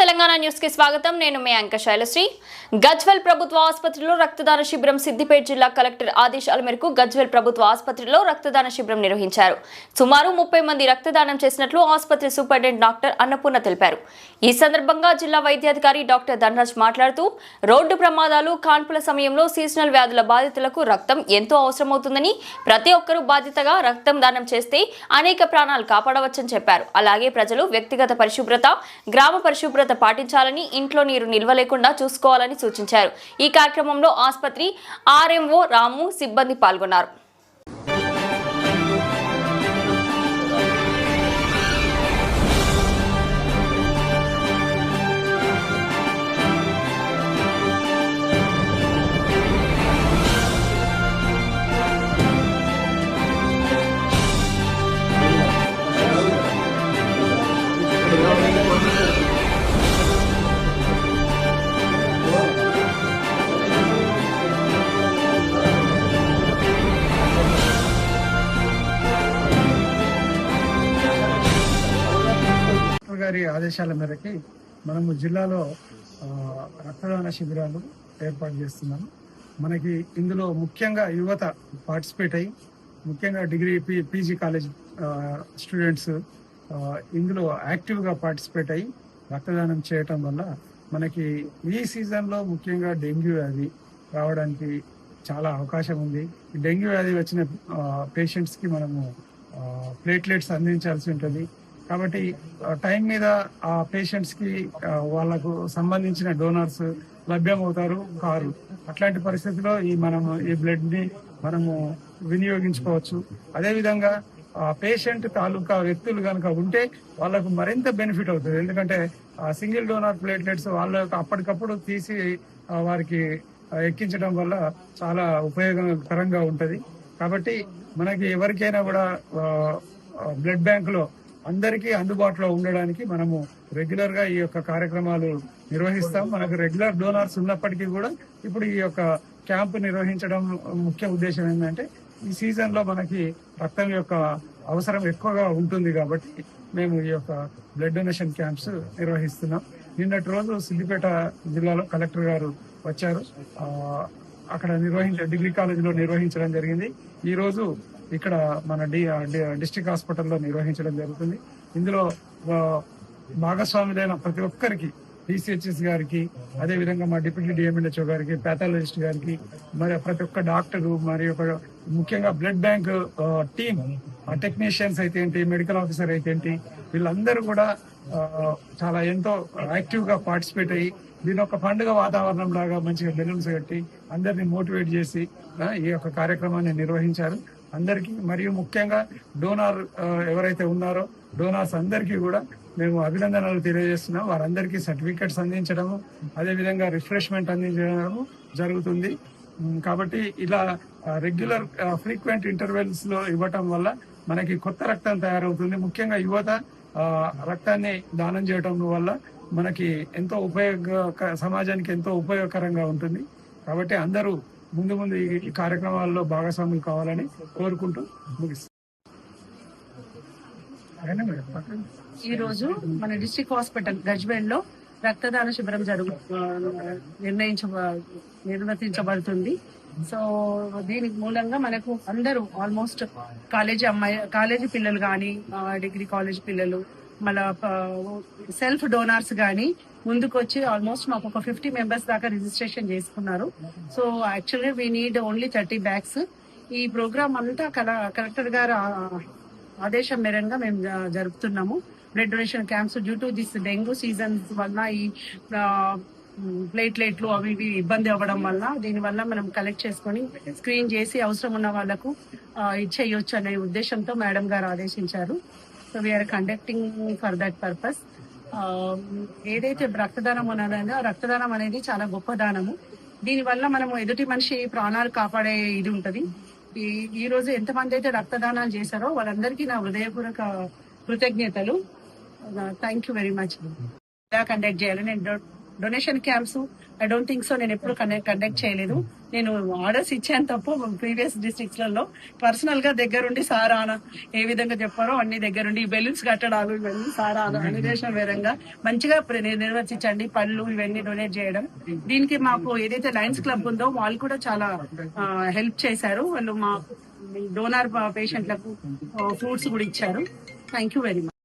తెలంగాణ న్యూస్కి స్వాగతం. నేను మీ అంక శైలశ్రీ. గజ్వెల్ ప్రభుత్వ ఆసుపత్రిలో రక్తదాన శిబిరం సిద్దిపేట జిల్లా కలెక్టర్ ఆదేశాల మేరకు గజ్వెల్ ప్రభుత్వ ఆసుపత్రిలో రక్తదాన శిబిరం నిర్వహించారు. సుమారు ముప్పై మంది రక్తదానం చేసినట్లు ఆసుపత్రి సూపరింటెండెంట్ డాక్టర్ అన్నపూర్ణ తెలిపారు. ఈ సందర్భంగా జిల్లా వైద్యాధికారి డాక్టర్ ధనరాజ్ మాట్లాడుతూ రోడ్డు ప్రమాదాలు కాన్పుల సమయంలో సీజనల్ వ్యాధుల బాధితులకు రక్తం ఎంతో అవసరమవుతుందని ప్రతి ఒక్కరూ బాధ్యతగా రక్తం దానం చేస్తే అనేక ప్రాణాలు కాపాడవచ్చని చెప్పారు. అలాగే ప్రజలు వ్యక్తిగత పరిశుభ్రత గ్రామ పరిశుభ్రత పాటించాలని ఇంట్లో నీరు నిల్వ లేకుండా చూసుకోవాలని సూచించారు. ఈ కార్యక్రమంలో ఆసుపత్రి ఆర్ఎంఓ రాము సిబ్బంది పాల్గొన్నారు. గారి ఆదేశాల మేరకి మనము జిల్లాలో రక్తదాన శిబిరాలు ఏర్పాటు చేస్తున్నాము. మనకి ఇందులో ముఖ్యంగా యువత పార్టిసిపేట్ అయ్యి ముఖ్యంగా degree P PG college students ఇందులో యాక్టివ్గా పార్టిసిపేట్ అయ్యి రక్తదానం చేయటం వల్ల మనకి ఈ సీజన్లో ముఖ్యంగా డెంగ్యూ వ్యాధి రావడానికి చాలా అవకాశం ఉంది. డెంగ్యూ వ్యాధి వచ్చిన పేషెంట్స్కి మనము ప్లేట్లెట్స్ అందించాల్సి ఉంటుంది. కాబట్టి టైం మీద ఆ పేషెంట్స్కి వాళ్ళకు వాళ్ళకు సంబంధించిన డోనర్స్ లభ్యమవుతారు కారు. అట్లాంటి పరిస్థితిలో ఈ మనము ఈ బ్లడ్ని మనము వినియోగించుకోవచ్చు. అదే విధంగా ఆ పేషెంట్ తాలూకా వ్యక్తులు కనుక ఉంటే వాళ్ళకు మరింత బెనిఫిట్ అవుతుంది. ఎందుకంటే ఆ సింగిల్ డోనర్ ప్లేట్లెట్స్ వాళ్ళ యొక్క అప్పటికప్పుడు తీసి వారికి ఎక్కించడం వల్ల చాలా ఉపయోగకరంగా ఉంటది. కాబట్టి మనకి ఎవరికైనా కూడా బ్లడ్ బ్యాంక్లో అందరికీ అందుబాటులో ఉండడానికి మనము రెగ్యులర్గా ఈ యొక్క కార్యక్రమాలు నిర్వహిస్తాం. మనకు రెగ్యులర్ డోనర్స్ ఉన్నప్పటికీ కూడా ఇప్పుడు ఈ యొక్క క్యాంప్ నిర్వహించడం ముఖ్య ఉద్దేశం ఏంటంటే ఈ సీజన్లో మనకి రక్తం యొక్క అవసరం ఎక్కువగా ఉంటుంది కాబట్టి మేము ఈ యొక్క బ్లడ్ డొనేషన్ క్యాంప్స్ నిర్వహిస్తున్నాం. నిన్నటి రోజు సిద్దిపేట జిల్లాలో కలెక్టర్ గారు వచ్చారు. అక్కడ నిర్వహించ డిగ్రీ కాలేజీలో నిర్వహించడం జరిగింది. ఈ రోజు ఇక్కడ మన డి డిస్ట్రిక్ట్ హాస్పిటల్లో నిర్వహించడం జరుగుతుంది. ఇందులో భాగస్వాములైన ప్రతి ఒక్కరికి డిసిహెచ్ఎస్ గారికి అదే విధంగా మా డిప్యూటీ డిఎంఎన్హెచ్ఓ గారికి ప్యాథాలజిస్ట్ గారికి మరి ప్రతి ఒక్క డాక్టరు మరి ఒక ముఖ్యంగా బ్లడ్ బ్యాంక్ టీమ్ టెక్నీషియన్స్ అయితే ఏంటి మెడికల్ ఆఫీసర్ అయితే ఏంటి వీళ్ళందరూ కూడా చాలా ఎంతో యాక్టివ్గా పార్టిసిపేట్ అయ్యి దీని ఒక పండుగ వాతావరణం లాగా మంచిగా బెలూన్స్ కట్టి అందరినీ మోటివేట్ చేసి ఈ యొక్క కార్యక్రమాన్ని నిర్వహించారు. అందరికీ మరియు ముఖ్యంగా డోనార్ ఎవరైతే ఉన్నారో డోనార్స్ అందరికీ కూడా మేము అభినందనలు తెలియజేస్తున్నాం. వారందరికీ సర్టిఫికెట్స్ అందించడము అదే విధంగా రిఫ్రెష్మెంట్ అందించడము జరుగుతుంది. కాబట్టి ఇలా రెగ్యులర్ ఫ్రీక్వెంట్ ఇంటర్వెల్స్లో ఇవ్వటం వల్ల మనకి కొత్త రక్తం తయారవుతుంది. ముఖ్యంగా యువత రక్తాన్ని దానం చేయటం వల్ల మనకి ఎంతో ఉపయోగ సమాజానికి ఎంతో ఉపయోగకరంగా ఉంటుంది. కాబట్టి అందరూ ముందు ముందు ఈ- కార్యక్రమాల్లో భాగస్వాములు కావాలని కోరుకుంటూ ముగిస్తాం మేడం, ఈ రోజు మన డిస్ట్రిక్ట్ హాస్పిటల్ గజ్వేల్లో రక్తదాన శిబిరం జరుగు నిర్ణయించ నిర్వర్తించబడుతుంది. సో దీనికి మూలంగా మనకు అందరూ ఆల్మోస్ట్ కాలేజీ అమ్మాయి కాలేజీ పిల్లలు కానీ డిగ్రీ కాలేజ్ పిల్లలు మన సెల్ఫ్ డోనార్స్ కానీ ముందుకొచ్చి ఆల్మోస్ట్ మాకు ఒక ఫిఫ్టీ మెంబర్స్ దాకా రిజిస్ట్రేషన్ చేసుకున్నారు. So actually we need only thirty bags. ఈ ప్రోగ్రామ్ అంతా కల- కలెక్టర్ గారు ఆదేశం మేరంగా మేము జరుపుతున్నాము. Blood donation camps due to this dengue season వల్ల ఈ ప్లేట్లెట్లు అవి ఇవి ఇబ్బంది అవ్వడం వల్ల దీనివల్ల మనం కలెక్ట్ చేసుకొని స్క్రీన్ చేసి అవసరం ఉన్న వాళ్ళకు ఇచ్చేయొచ్చు అనే ఉద్దేశంతో మేడం గారు ఆదేశించారు. So we're conducting for that purpose ఏదైతే రక్తదానం ఉన్నదో రక్తదానం అనేది చాలా గొప్ప దానము. దీనివల్ల మనము ఎదుటి మనిషి ప్రాణాలు కాపాడే ఇది ఉంటుంది. ఈ రోజు ఎంతమంది అయితే రక్తదానాలు చేశారో వాళ్ళందరికీ నా హృదయపూర్వక కృతజ్ఞతలు. థ్యాంక్ యూ వెరీ మచ్ ఇలా కండక్ట్ చేయాలి నేను డొ- donation camps I don't think so నేను ఎప్పుడు కండక్ట్ చేయలేదు. నేను ఆర్డర్స్ ఇచ్చాను తప్ప ప్రీవియస్ డిస్ట్రిక్ట్స్లలో పర్సనల్గా దగ్గరుండి సారా ఏ విధంగా చెప్పారో అన్ని దగ్గరుండి బెలూన్స్ కట్టడాలు ఇవన్నీ సార్ ఆన వేరంగా విధంగా మంచిగా నిర్వర్తించండి పళ్ళు ఇవన్నీ డొనేట్ చేయడం. దీనికి మాకు ఏదైతే లయన్స్ క్లబ్ ఉందో వాళ్ళు కూడా చాలా హెల్ప్ చేశారు. వాళ్ళు మా డోనార్ పేషెంట్లకు ఫ్రూట్స్ కూడా ఇచ్చారు. Thank you very much